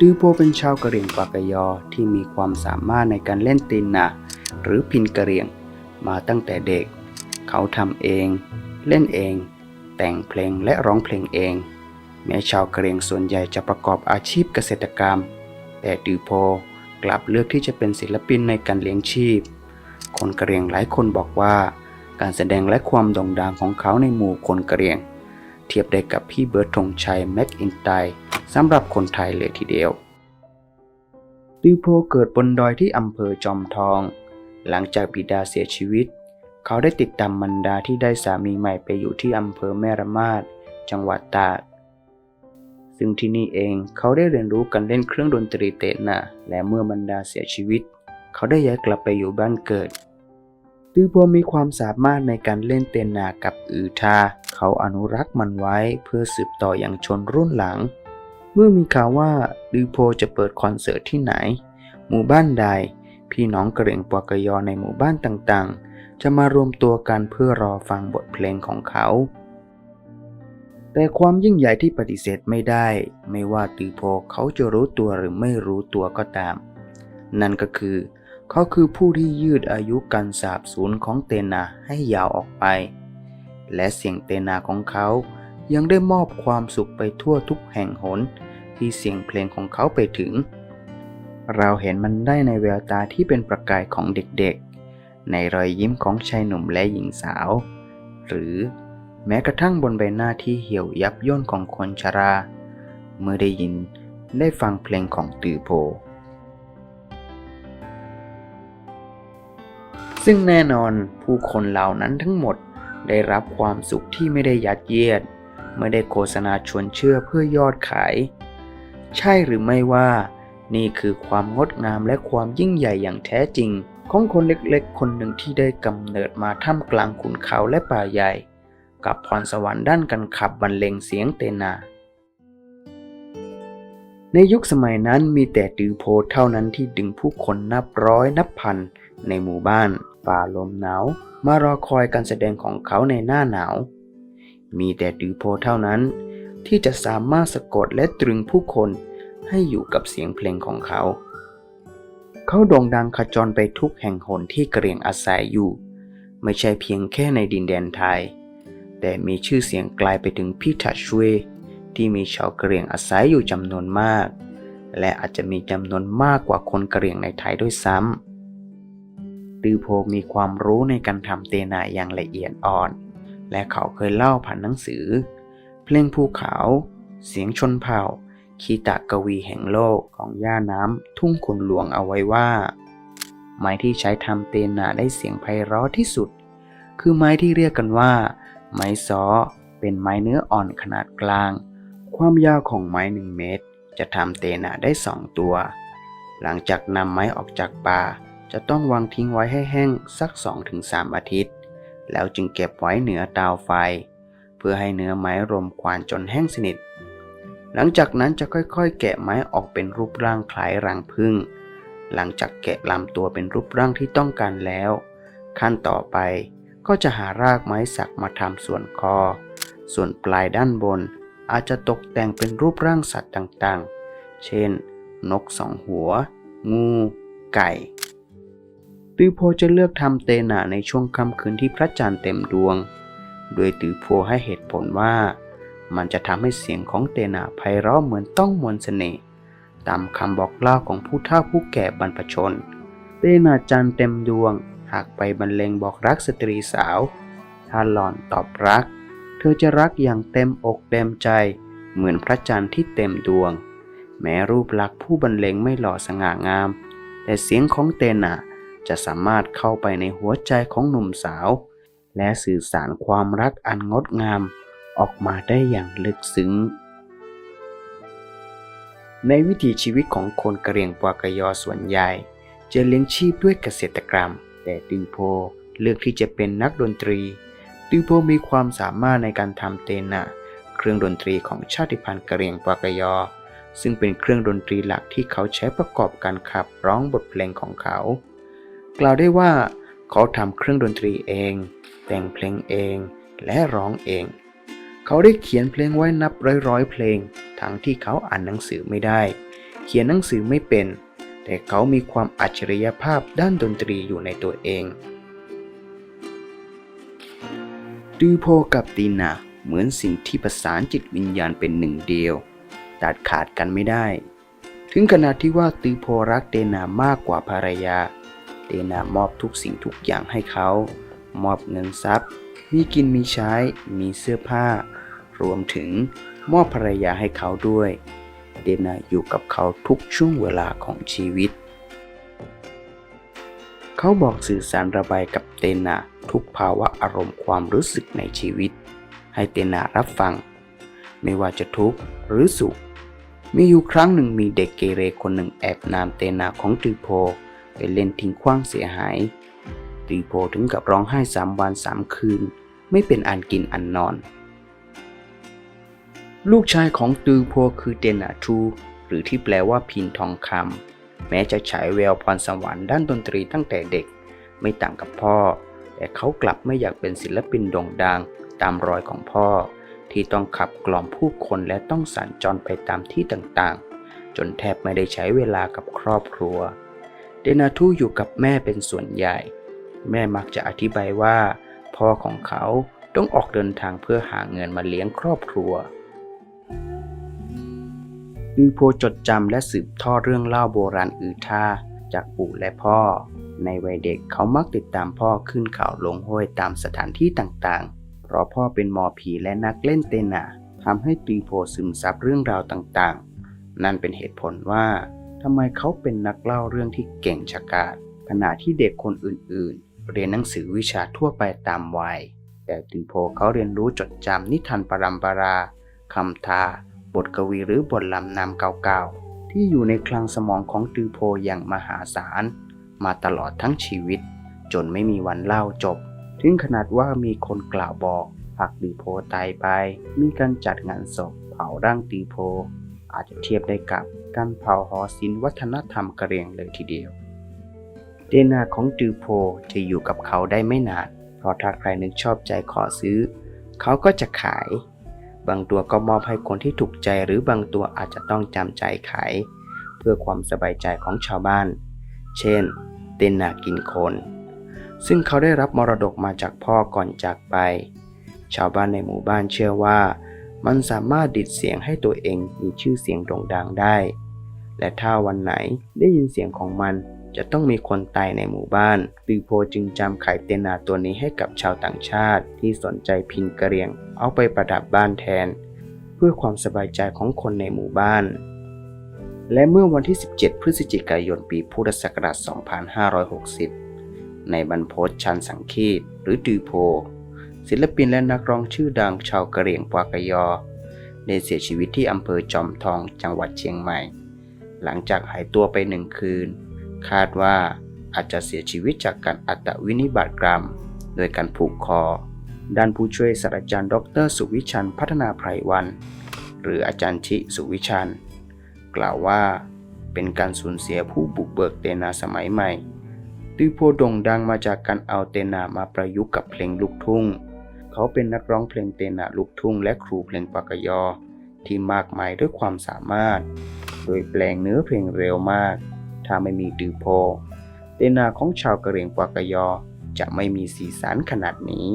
ดือโปเป็นชาวกะเหรี่ยงปากยอที่มีความสามารถในการเล่นตีนหนาหรือพินกะเหรี่ยงมาตั้งแต่เด็ก เขาทำเอง เล่นเอง แต่งเพลงและร้องเพลงเอง แม้ชาวกะเหรี่ยงส่วนใหญ่จะประกอบอาชีพเกษตรกรรม แต่ดือโพกลับเลือกที่จะเป็นศิลปินในการเลี้ยงชีพ คนกะเหรี่ยงหลายคนบอกว่า การแสดงและความโด่งดังของเขาในหมู่คนกะเหรี่ยง เทียบได้กับพี่เบิร์ดธงชัยแม็กอินไตสำหรับคนไทยเลยทีเดียวดิวโพเกิดบนดอยที่อำเภอจอมทอง หลังจากบิดาเสียชีวิต เขาได้ติดตามมันดาที่ได้สามีใหม่ไปอยู่ที่อำเภอแม่ระมาดจังหวัดตากซึ่งที่นี่เองเขาได้เรียนรู้การเล่นเครื่องดนตรีเตะนาและเมื่อมันดาเสียชีวิต เขาได้ย้ายกลับไปอยู่บ้านเกิดตือโพมีความสามารถในการเล่นเตนากับอือทา เขาอนุรักษ์มันไว้เพื่อสืบต่ออย่างชนรุ่นหลัง เมื่อมีข่าวว่าดือโพจะเปิดคอนเสิร์ตที่ไหน หมู่บ้านใด พี่น้องกระเหรี่ยงปวกยอในหมู่บ้านต่างๆ จะมารวมตัวกันเพื่อรอฟังบทเพลงของเขา แต่ความยิ่งใหญ่ที่ปฏิเสธไม่ได้ ไม่ว่าตือโพเขาจะรู้ตัวหรือไม่รู้ตัวก็ตาม นั่นก็คือเขาคือผู้ที่ยืดอายุการสาบสูญของเตนาให้ยาวออกไป และเสียงเตนาของเขา ยังได้มอบความสุขไปทั่วทุกแห่งหน ที่เสียงเพลงของเขาไปถึง เราเห็นมันได้ในแววตาที่เป็นประกายของเด็กๆ ในรอยยิ้มของชายหนุ่มและหญิงสาว หรือแม้กระทั่งบนใบหน้าที่เหี่ยวยับย่นของคนชรา เมื่อได้ยินได้ฟังเพลงของตือโพ ซึ่งแน่นอนผู้คนเหล่านั้นทั้งหมด ได้รับความสุขที่ไม่ได้ยัดเยียด ไม่ได้โฆษณาชวนเชื่อเพื่อยอดขาย ใช่หรือไม่ว่า นี่คือความงดงามและความยิ่งใหญ่อย่างแท้จริง ของคนเล็กๆ คนหนึ่งที่ได้กำเนิดมาท่ามกลางขุนเขาและป่าใหญ่ กับพรสวรรค์ด้านการขับบรรเลงเสียงเตนาในยุคสมัยนั้นมีแต่ตือโพเท่านั้นที่ดึงผู้คนนับร้อยนับพันในหมู่บ้าน ฝ่าลมหนาวมารอคอยการแสดงของเขาในหน้าหนาว มีแต่ดือโพเท่านั้น ที่จะสามารถสะกดและตรึงผู้คนให้อยู่กับเสียงเพลงของเขา เขาโด่งดังขจรไปทุกแห่งหนที่เหรียงอาศัยอยู่ ไม่ใช่เพียงแค่ในดินแดนไทย แต่มีชื่อเสียงไกลไปถึงพิทัชเวที่มีชาวเหรียงอาศัยอยู่จำนวนมาก และอาจจะมีจำนวนมากกว่าคนเหรียงในไทยด้วยซ้ำ ตือโพมีความรู้ในการทำเตนาอย่างละเอียดอ่อน และเขาเคยเล่าผ่านหนังสือ เพลงภูเขา เสียงชนเผ่า คีตะกวีแห่งโลกของย่าน้ำทุ่งขุนหลวงเอาไว้ว่า ไม้ที่ใช้ทำเตนาได้เสียงไพเราะที่สุด คือไม้ที่เรียกกันว่า ไม้ซ้อเป็นไม้เนื้ออ่อนขนาดกลาง ความยาวของไม้หนึ่งเมตร จะทำเตนาได้สองตัว หลังจากนำไม้ออกจากป่า จะต้องวางทิ้งไว้ให้แห้งสัก 2-3 อาทิตย์ แล้วจึงเก็บไว้เหนือเตาไฟ เพื่อให้เนื้อไม้รมควันจนแห้งสนิท หลังจากนั้นจะค่อยๆ แกะไม้ออกเป็นรูปร่างคล้ายรังผึ้งหลังจากแกะลำตัวเป็นรูปร่างที่ต้องการแล้ว ขั้นต่อไปก็จะหารากไม้สักมาทำส่วนคอ ส่วนปลายด้านบนอาจจะตกแต่งเป็นรูปร่างสัตว์ต่างๆ เช่น นกสองหัว งู ไก่ ตือโพจะเลือกทำเตนาในช่วงค่ำคืนที่พระจันทร์เต็มดวง โดยตือโพให้เหตุผลว่า มันจะทำให้เสียงของเตนาไพเราะเหมือนต้องมนต์เสน่ห์ตามคำบอกเล่าของผู้เฒ่าผู้แก่บรรพชน เตนาจันทร์เต็มดวง หากไปบรรเลงบอกรักสตรีสาว ถ้าหล่อนตอบรัก เธอจะรักอย่างเต็มอกเต็มใจ เหมือนพระจันทร์ที่เต็มดวง แม้รูปลักษณ์ผู้บรรเลงไม่หล่อสง่างาม แต่เสียงของเตนา จะสามารถเข้าไปในหัวใจของหนุ่มสาว และสื่อสารความรักอันงดงาม ออกมาได้อย่างลึกซึ้ง ในวิถีชีวิตของคนกะเหรี่ยงปวากยอส่วนใหญ่ จะเลี้ยงชีพด้วยเกษตรกรรม แต่ตือโพเลือกที่จะเป็นนักดนตรีตือโพมีความสามารถในการทำเตนะเครื่องดนตรีของชาติพันธุ์กะเหรี่ยงปวากยอซึ่งเป็นเครื่องดนตรีหลักที่เขาใช้ประกอบการขับร้องบทเพลงของเขา กล่าวได้ว่าเขาทำเครื่องดนตรีเอง แต่งเพลงเองและร้องเอง เขาได้เขียนเพลงไว้นับร้อยๆเพลง ทั้งที่เขาอ่านหนังสือไม่ได้ เขียนหนังสือไม่เป็น แต่เขามีความอัจฉริยภาพด้านดนตรีอยู่ในตัวเอง ดูโพกับตีนาเหมือนสิ่งที่ประสานจิตวิญญาณเป็นหนึ่งเดียว ตัดขาดกันไม่ได้ ถึงขนาดที่ว่าตือโพรักเตนามากกว่าภรรยา เตนามอบทุกสิ่งทุกอย่างให้เขา มอบเงินทรัพย์ มีกินมีใช้ มีเสื้อผ้า รวมถึงมอบภรรยาให้เขาด้วย เดนาอยู่กับเขาทุกช่วงเวลาของชีวิต เขาบอกสื่อสารระบายกับเตนาทุกภาวะอารมณ์ความรู้สึกในชีวิต ให้เตนารับฟัง ไม่ว่าจะทุกข์หรือสุข มีอยู่ครั้งหนึ่งมีเด็กเกเรคนหนึ่งแอบนามเตนาของตือโพ ไปเล่นทิ้งขว้างเสียหายตือโพถึงกับร้องไห้สามวันสามคืน ไม่เป็นอันกินอันนอน ลูกชายของตือโพคือเตนาทูหรือที่แปลว่าพินทองคำแม้จะฉายแววพรสวรรค์ด้านดนตรีตั้งแต่เด็ก ไม่ต่างกับพ่อ แต่เขากลับไม่อยากเป็นศิลปินโด่งดังตามรอยของพ่อ ที่ต้องขับกล่อมผู้คนและต้องสัญจรไปตามที่ต่างๆ จนแทบไม่ได้ใช้เวลากับครอบครัว ดนาทูอยู่กับแม่เป็นส่วนใหญ่ แม่มักจะอธิบายว่า พ่อของเขาต้องออกเดินทางเพื่อหาเงินมาเลี้ยงครอบครัวอือโพจดจำและสืบทอดเรื่องเล่าโบราณอือท่าจากปู่และพ่อ ในวัยเด็กเขามักติดตามพ่อขึ้นเขาลงห้วยตามสถานที่ต่างๆ เพราะพ่อเป็นหมอผีและนักเล่นเตนาทำให้ตีโพซึมซับเรื่องราวต่างๆ นั่นเป็นเหตุผลว่า ทำไมเขาเป็นนักเล่าเรื่องที่เก่งฉกาจขณะที่เด็กคนอื่นๆ เรียนหนังสือวิชาทั่วไปตามวัย แต่ตีโพเขาเรียนรู้จดจำนิทานปรัมปราคำทา บทกวีหรือบทลำนำเก่าๆ ที่อยู่ในคลังสมองของตือโพอย่างมหาศาล มาตลอดทั้งชีวิต จนไม่มีวันเล่าจบ ถึงขนาดว่ามีคนกล่าวบอกหากตือโพตายไป มีการจัดงานศพเผาร่างตือโพ อาจจะเทียบได้กับการเผาหอศิลป์วัฒนธรรมกะเหรียงเลยทีเดียว เดนาของตือโพจะอยู่กับเขาได้ไม่นาน เพราะถ้าใครนึกชอบใจขอซื้อ เขาก็จะขาย บางตัวก็มอบให้คนที่ถูกใจหรือบางตัวอาจจะต้องจำใจขาย เพื่อความสบายใจของชาวบ้าน เช่นเตนนากินคน ซึ่งเขาได้รับมรดกมาจากพ่อก่อนจากไป ชาวบ้านในหมู่บ้านเชื่อว่า มันสามารถดิดเสียงให้ตัวเองมีชื่อเสียงโด่งดังได้ และถ้าวันไหนได้ยินเสียงของมันจะต้องมีคนตายในหมู่บ้านตือโพจึงจำไข่เตนาตัวนี้ให้กับชาวต่างชาติที่สนใจพินกระเรียง เอาไปประดับบ้านแทน เพื่อความสบายใจของคนในหมู่บ้าน และเมื่อวันที่ 17 พฤศจิกายนปีพุทธศักราช 2560 ในบรรพชันสังคีตหรือดือโพ ศิลปินและนักร้องชื่อดังชาวกะเหรี่ยงปากยอ ได้เสียชีวิตที่อำเภอจอมทองจังหวัดเชียงใหม่ หลังจากหายตัวไปหนึ่งคืน คาดว่าอาจจะเสียชีวิตจากการอัตวินิบาตกรรม โดยการผูกคอ ด้านผู้ช่วยศาสตราจารย์ดร สุวิชันพัฒนาไพรวัน หรืออาจารย์ชิสุวิชัน กล่าวว่าเป็นการสูญเสียผู้บุกเบิกเตนาสมัยใหม่ตือโพโด่งดังมาจากการเอาเตนามาประยุกต์กับเพลงลูกทุ่ง เขาเป็นนักร้องเพลงเตนาลูกทุ่งและครูเพลงปากยอ ที่มากมายด้วยความสามารถ โดยแปลงเนื้อเพลงเร็วมาก ถ้าไม่มีตือโพ เตนาของชาวกะเหรี่ยงปากยอจะไม่มีสีสันขนาดนี้